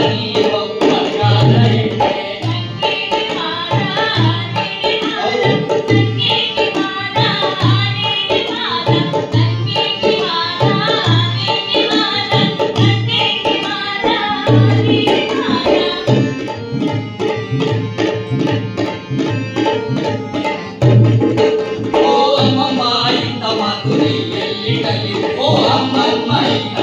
అమ్మమ్మ నీ బహు బతకాలరెంటే ఓ అమ్మమ్మ ఇంత మాతురి ఎల్లి కలి ఓ అమ్మమ్మ ఇంత